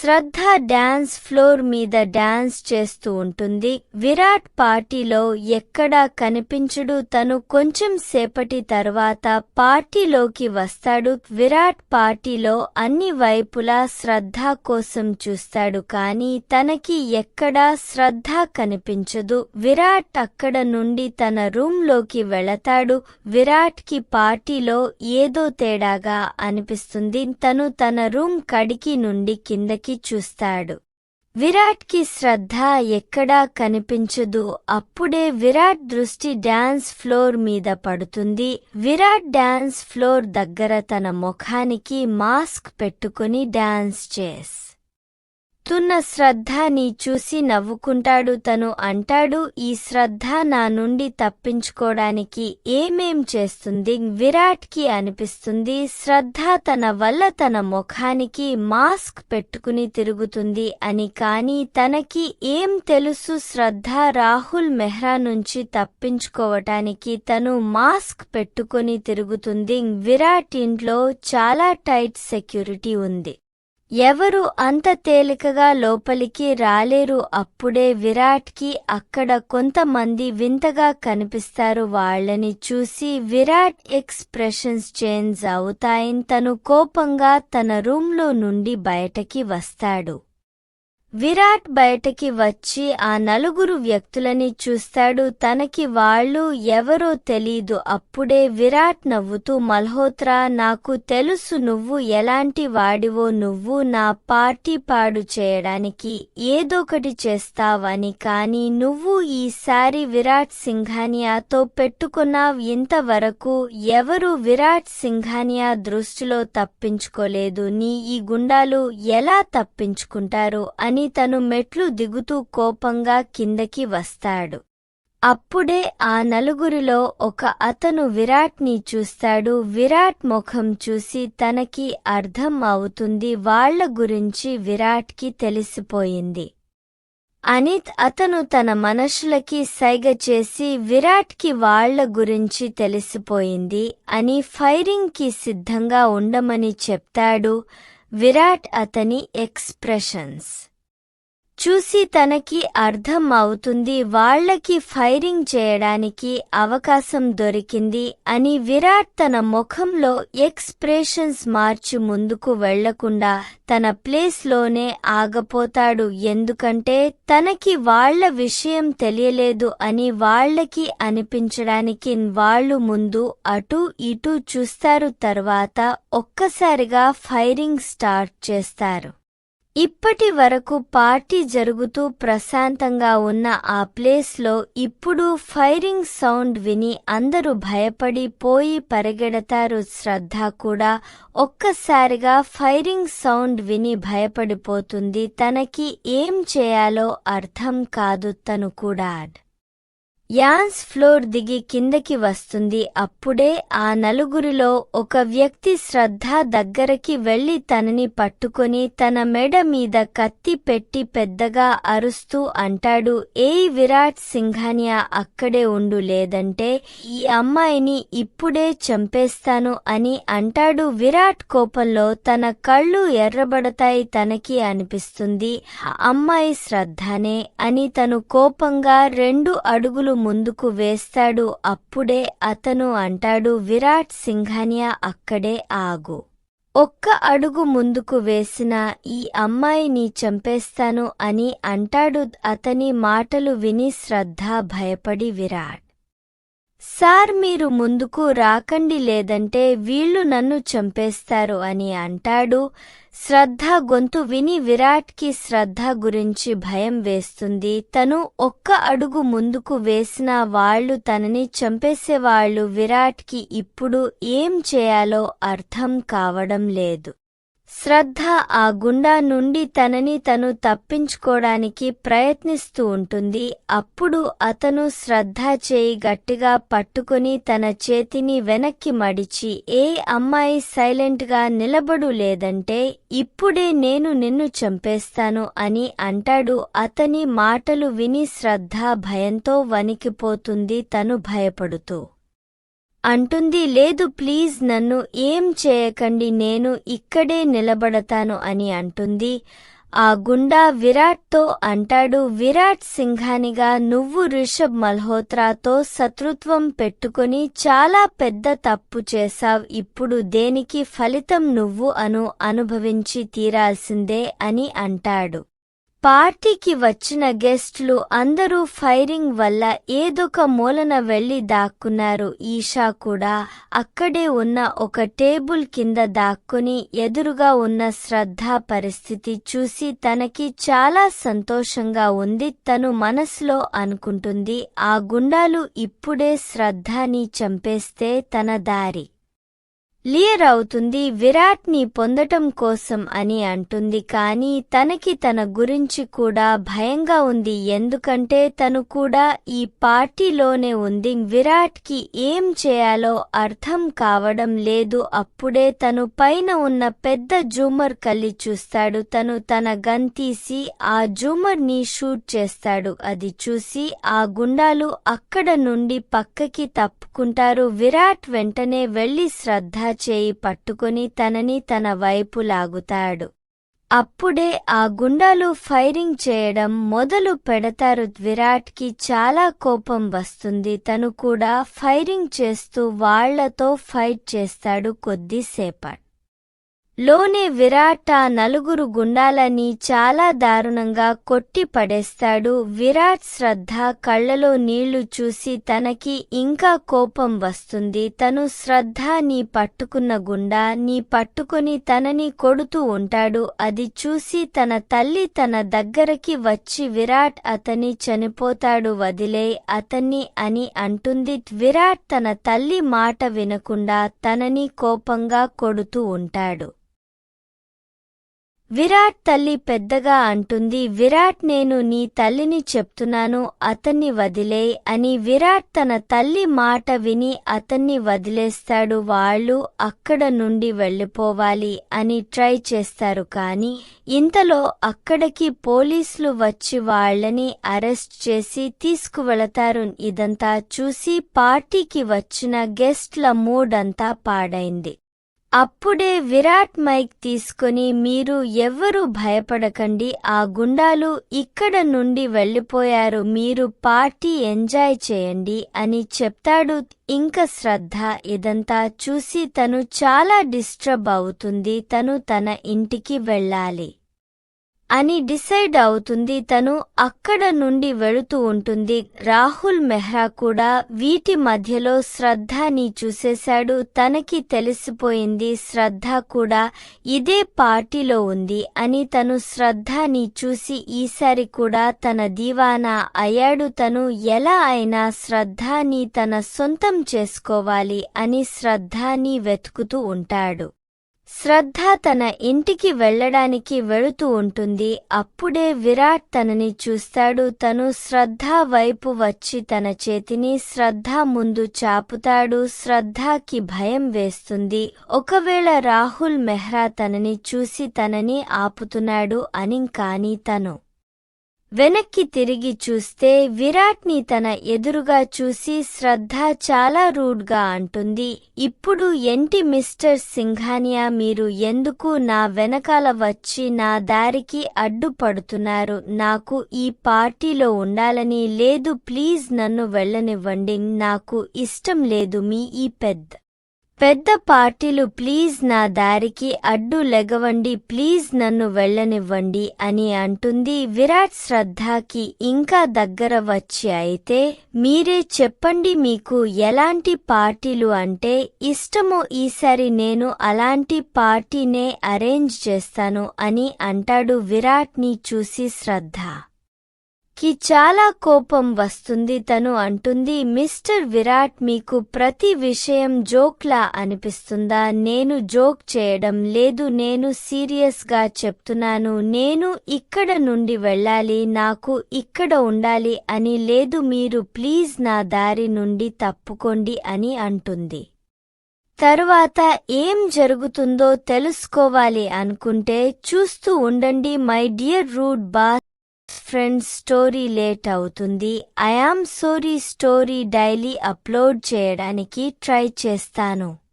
శ్రద్ధ dance floor మీద dance చేస్తూ ఉంటుంది. విరాట్ పార్టీలో ఎక్కడా కనిపించడు. తను కొంచెం సేపటి తర్వాత పార్టీలోకి వస్తాడు. విరాట్ పార్టీలో అన్ని వైపులా శ్రద్ధ కోసం చూస్తాడు కానీ తనకి ఎక్కడా శ్రద్ధ కనిపించదు. విరాట్ అక్కడ నుండి తన రూమ్లోకి వెళతాడు. విరాట్కి పార్టీలో ఏదో తేడాగా అనిపిస్తుంది. తను తన రూమ్ కడికి నుండి కిందకి చూస్తాడు. విరాట్కి శ్రద్ధ ఎక్కడా కనిపించదు. అప్పుడే విరాట్ దృష్టి డాన్స్ ఫ్లోర్ మీద పడుతుంది. విరాట్ డాన్స్ ఫ్లోర్ దగ్గర తన ముఖానికి మాస్క్ పెట్టుకుని డాన్స్ చేస్ తున్న శ్రద్ధని చూసి నవ్వుకుంటాడు తను అంటాడు ఈ శ్రద్ధ నా నుండి తప్పించుకోవడానికి ఏమేం చేస్తుంది? విరాట్కి అనిపిస్తుంది. శ్రద్ధ తన వల్ల తన ముఖానికి మాస్క్ పెట్టుకుని తిరుగుతుంది అని కాని తనకి ఏం తెలుసు? శ్రద్ధ రాహుల్ మెహ్రా నుంచి తప్పించుకోవటానికి తను మాస్క్ పెట్టుకుని తిరుగుతుంది. విరాట్ ఇంట్లో చాలా టైట్ సెక్యూరిటీ ఉంది. ఎవరు అంత తేలికగా లోపలికి రాలేరు అప్పుడే విరాట్కి అక్కడ కొంతమంది వింతగా కనిపిస్తారు. వాళ్ళని చూసి విరాట్ ఎక్స్ప్రెషన్స్ చేంజ్ అవుతాయని తను కోపంగా తన రూంలో నుండి బయటకి వస్తాడు. విరాట్ బయటకి వచ్చి ఆ నలుగురు వ్యక్తులని చూస్తాడు. తనకి వాళ్ళు ఎవరో తెలీదు. అప్పుడే విరాట్ నవ్వుతూ మల్హోత్రా నాకు తెలుసు నువ్వు ఎలాంటి వాడివో. నువ్వు నా పార్టీ పాడు చేయడానికి ఏదోకటి చేస్తావని. కాని నువ్వు ఈసారి విరాట్ సింఘానియాతో పెట్టుకున్నావ్. ఇంతవరకు ఎవరు విరాట్ సింఘానియా దృష్టిలో తప్పించుకోలేదు. నీ ఈ గుండాలు ఎలా తప్పించుకుంటారు? అని తను మెట్లు దిగుతూ కోపంగా కిందకి వస్తాడు. అప్పుడే ఆ నలుగురిలో ఒక అతను విరాట్ని చూస్తాడు. విరాట్ ముఖం చూసి తనకి అర్థం అవుతుంది వాళ్ళ గురించి విరాట్కి తెలిసిపోయింది. అనిత్ అతను తన మనుషులకి సైగ చేసి విరాట్కి వాళ్ళ గురించి తెలిసిపోయింది అని ఫైరింగ్కి సిద్ధంగా ఉండమని చెప్తాడు విరాట్ అతని ఎక్స్ప్రెషన్స్. చూసి తనకి అర్థం అవుతుంది వాళ్ళకి ఫైరింగ్ చేయడానికి అవకాశం దొరికింది అని విరాట్ తన ముఖంలో ఎక్స్ప్రెషన్స్ మార్చి ముందుకు వెళ్ళకుండా తన ప్లేస్లోనే ఆగపోతాడు. ఎందుకంటే తనకి వాళ్ళ విషయం తెలియలేదు అని వాళ్ళకి అనిపించడానికి వాళ్ళు ముందు అటూ ఇటూ చూస్తారు. తర్వాత ఒక్కసారిగా ఫైరింగ్ స్టార్ట్ చేస్తారు. ఇప్పటి వరకు పార్టీ జరుగుతూ ప్రశాంతంగా ఉన్న ఆ ప్లేస్లో ఇప్పుడు ఫైరింగ్ సౌండ్ విని అందరూ భయపడి పోయి పరిగెడతారు శ్రద్ధ కూడా ఒక్కసారిగా ఫైరింగ్ సౌండ్ విని భయపడిపోతుంది తనకి ఏం చేయాలో అర్థం కాదు తను కూడా. యాన్స్ ఫ్లోర్ దిగి కిందకి వస్తుంది. అప్పుడే ఆ నలుగురిలో ఒక వ్యక్తి శ్రద్ధ దగ్గరకి వెళ్ళి తనని పట్టుకొని తన మెడ మీద కత్తి పెట్టి పెద్దగా అరుస్తూ అంటాడు ఏ విరాట్ సింఘానియా అక్కడే ఉండు లేదంటే ఈ అమ్మాయిని ఇప్పుడే చంపేస్తాను అని అంటాడు. విరాట్ కోపంలో తన కళ్ళు ఎర్రబడతాయి తనకి అనిపిస్తుంది. అమ్మాయి శ్రద్ధనే అని తను కోపంగా రెండు అడుగులు ముందుకు వేస్తాడు అప్పుడే అతను అంటాడు విరాట్ సింఘానియా అక్కడే ఆగు. ఒక్క అడుగు ముందుకు వేసిన ఈ అమ్మాయిని చంపేస్తాను అని అంటాడు అతని మాటలు విని శ్రద్ధ భయపడి విరాట్. సార్ మీరు ముందుకు రాకండి లేదంటే వీళ్ళు నన్ను చంపేస్తారు అని అంటాడు. శ్రద్ధ గొంతు విని విరాట్కి శ్రద్ధ గురించి భయం వేస్తుంది. తను ఒక్క అడుగు ముందుకు వేసిన వాళ్ళు తనని చంపేసేవాళ్ళు విరాట్కి ఇప్పుడు ఏం చేయాలో అర్థం కావడం లేదు. శ్రద్ధ ఆ గుండా నుండి తనని తను తప్పించుకోవడానికి ప్రయత్నిస్తూ ఉంటుంది. అప్పుడు అతను శ్రద్ధ చేయి గట్టిగా పట్టుకుని తన చేతిని వెనక్కి మడిచి ఏ అమ్మాయి సైలెంట్గా నిలబడు లేదంటే ఇప్పుడే నేను నిన్ను చంపేస్తాను అని అంటాడు. అతని మాటలు విని శ్రద్ధ భయంతో వణికిపోతుంది తను భయపడుతూ. అంటుంది లేదు ప్లీజ్ నన్ను ఏం చేయకండి నేను ఇక్కడే నిలబడతాను అని అంటుంది. ఆ గుండా విరాట్తో అంటాడు విరాట్ సింఘానిగా నువ్వు రిషబ్ మల్హోత్రాతో శత్రుత్వం పెట్టుకొని చాలా పెద్ద తప్పు చేశావ్ ఇప్పుడు దేనికి ఫలితం నువ్వు అను అనుభవించి తీరాల్సిందే అని అంటాడు. పార్టీకి వచ్చిన గెస్ట్లు అందరూ ఫైరింగ్ వల్ల ఏదొక మూలన వెళ్ళి దాక్కున్నారు. ఈషా కూడా అక్కడే ఉన్న ఒక టేబుల్ కింద దాక్కుని ఎదురుగా ఉన్న శ్రద్ధ పరిస్థితి చూసి తనకి చాలా సంతోషంగా ఉంది తను మనసులో అనుకుంటుంది. ఆ గుండాలు ఇప్పుడే శ్రద్ధని చంపేస్తే తన దారి. లియర్ అవుతుంది విరాట్ని పొందటం కోసం అని అంటుంది. కానీ తనకి తన గురించి కూడా భయంగా ఉంది. ఎందుకంటే తను కూడా ఈ పార్టీలోనే ఉంది. విరాట్కి ఏం చేయాలో అర్థం కావడం లేదు. అప్పుడే తను పైన ఉన్న పెద్ద జూమర్ కల్లి చూస్తాడు. తను తన గన్ తీసి ఆ జూమర్ని షూట్ చేస్తాడు. అది చూసి ఆ గుండాలు అక్కడ నుండి పక్కకి తప్పుకుంటారు. విరాట్ వెంటనే వెళ్ళి శ్రద్ధ చేయి పట్టుకుని తనని తన వైపు లాగుతాడు. అప్పుడే ఆ గుండాలు ఫైరింగ్ చేయడం మొదలు పెడతారు. విరాట్కి చాలా కోపం వస్తుంది. తను కూడా ఫైరింగ్ చేస్తూ వాళ్ళతో ఫైట్ చేస్తాడు కొద్దిసేపట్ లోనే విరాట్ ఆ నలుగురు గుండాలని చాలా దారుణంగా కొట్టి పడేస్తాడు. విరాట్ శ్రద్ధ కళ్ళలో నీళ్ళు చూసి తనకి ఇంకా కోపం వస్తుంది. తను శ్రద్ధ నీ పట్టుకున్న గుండా నీ పట్టుకుని తనని కొడుతూ ఉంటాడు. అది చూసి తన తల్లి తన దగ్గరకి వచ్చి విరాట్ అతని చనిపోతాడు వదిలే అతన్ని అని అంటుంది. విరాట్ తన తల్లి మాట వినకుండా తనని కోపంగా కొడుతూ ఉంటాడు. విరాట్ తల్లి పెద్దగా అంటుంది విరాట్ నేను నీ తల్లిని చెప్తున్నాను అతన్ని వదిలే అని విరాట్ తన తల్లి మాట విని అతన్ని వదిలేస్తాడు. వాళ్ళు అక్కడ నుండి వెళ్ళిపోవాలి అని ట్రై చేస్తారు కాని ఇంతలో అక్కడికి పోలీసులు వచ్చి వాళ్ళని అరెస్ట్ చేసి తీసుకువెళతారు. ఇదంతా చూసి పార్టీకి వచ్చిన గెస్ట్ల మూడ్ అంతా పాడైంది. అప్పుడే విరాట్ మైక్ తీసుకుని మీరు ఎవ్వరూ భయపడకండి ఆ గుండాలు ఇక్కడ నుండి వెళ్ళిపోయారు మీరు పార్టీ ఎంజాయ్ చేయండి అని చెప్తాడు. ఇంక శ్రద్ధ ఇదంతా చూసి తను చాలా డిస్టర్బ్ అవుతుంది తను తన ఇంటికి వెళ్ళాలి. అని డిసైడ్ అవుతుంది. తను అక్కడ నుండి వెళుతూ ఉంటుంది. రాహుల్ మెహ్రా కూడా వీటి మధ్యలో శ్రద్ధని చూసేశాడు. తనకి తెలిసిపోయింది శ్రద్ధ కూడా ఇదే పార్టీలో ఉంది అని తను శ్రద్ధని చూసి ఈసారి కూడా తన దీవానా అయ్యాడు. తను ఎలా అయినా శ్రద్ధని తన సొంతం చేసుకోవాలి అని శ్రద్ధని వెతుకుతూ ఉంటాడు. శ్రద్ధ తన ఇంటికి వెళ్ళడానికి వెళుతూ ఉంటుంది. అప్పుడే విరాట్ తనని చూస్తాడు. తను శ్రద్ధ వైపు వచ్చి తన చేతిని శ్రద్ధ ముందు చాపుతాడు. శ్రద్ధకి భయం వేస్తుంది. ఒకవేళ రాహుల్ మెహ్రా తనని చూసి తనని ఆపుతున్నాడు అని కాని తను వెనక్కి తిరిగి చూస్తే విరాట్ని తన ఎదురుగా చూసి శ్రద్ధ చాలా రూడ్గా అంటుంది. ఇప్పుడు ఎంటి మిస్టర్ సింఘానియా మీరు ఎందుకు నా వెనకాల వచ్చి నా దారికి అడ్డుపడుతున్నారు నాకు ఈ పార్టీలో ఉండాలని లేదు ప్లీజ్ నన్ను వెళ్ళనివ్వండి. నాకు ఇష్టం లేదు మీ ఈ పెద్ద పెద్ద పార్టీలు ప్లీజ్ నా దారికి అడ్డు లెగవండి ప్లీజ్ నన్ను వెళ్ళనివ్వండి అని అంటుంది విరాట్ శ్రద్ధకి ఇంకా దగ్గర వచ్చి అయితే మీరే చెప్పండి మీకు ఎలాంటి పార్టీలు అంటే ఇష్టమో ఈసారి నేను అలాంటి పార్టీనే అరేంజ్ చేస్తాను అని అంటాడు విరాట్ని చూసి శ్రద్ధ. కి చాలా కోపం వస్తుంది తను అంటుంది మిస్టర్ విరాట్ మీకు ప్రతి విషయం జోక్లా అనిపిస్తుందా? నేను జోక్ చేయడం లేదు నేను సీరియస్గా చెప్తున్నాను నేను ఇక్కడ నుండి వెళ్ళాలి నాకు ఇక్కడ ఉండాలి అని లేదు మీరు ప్లీజ్ నా దారి నుండి తప్పుకోండి అని అంటుంది. తరువాత ఏం జరుగుతుందో తెలుసుకోవాలి అనుకుంటే చూస్తూ ఉండండి my dear rude boss friends story late అవుతుంది. I am sorry story daily upload చేయడానికి ట్రై చేస్తాను.